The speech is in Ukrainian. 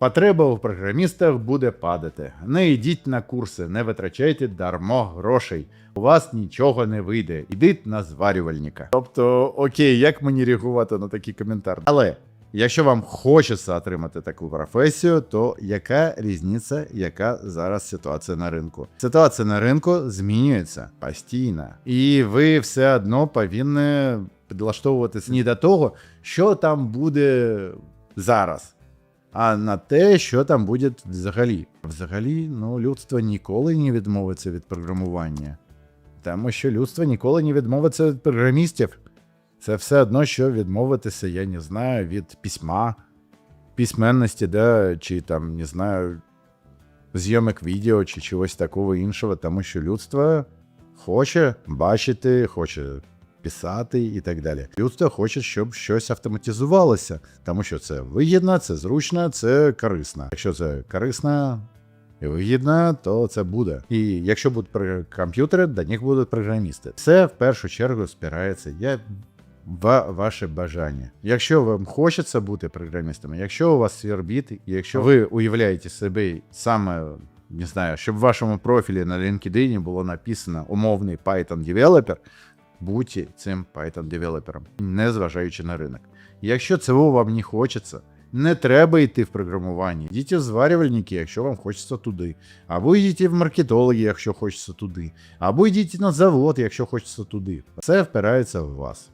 Потреба у програмістах буде падати. Не йдіть на курси, не витрачайте дармо грошей. У вас нічого не вийде. Ідіть на зварювальника. Тобто, окей, як мені реагувати на такі коментарі? Але якщо вам хочеться отримати таку професію, то яка різниця, яка зараз ситуація на ринку? Ситуація на ринку змінюється постійно, і ви все одно повинні підлаштовуватися не до того, що там буде зараз а на те, що там буде взагалі. Взагалі, ну, людство ніколи не відмовиться від програмування, тому що людство ніколи не відмовиться від програмістів. Це все одно, що відмовитися, я не знаю, від письма, письменності, да, чи там, не знаю, зйомок відео, чи чогось такого іншого, тому що людство хоче бачити, хоче писати і так далі. Людство хоче, щоб щось автоматизувалося, тому що це вигідно, це зручно, це корисно. Якщо це корисно і вигідно, то це буде. І якщо будуть комп'ютери, до них будуть програмісти. Це в першу чергу спирається. Я в ваше бажання. Якщо вам хочеться бути програмістами, якщо у вас свербіт, і якщо ви уявляєте себе саме, не знаю, щоб в вашому профілі на LinkedIn було написано умовний Python Developer, будьте цим Python девелопером, незважаючи на ринок. Якщо цього вам не хочеться, не треба йти в програмування. Йдіть в зварювальники, якщо вам хочеться туди. Або йдіть в маркетологи, якщо хочеться туди. Або йдіть на завод, якщо хочеться туди. Це впирається в вас.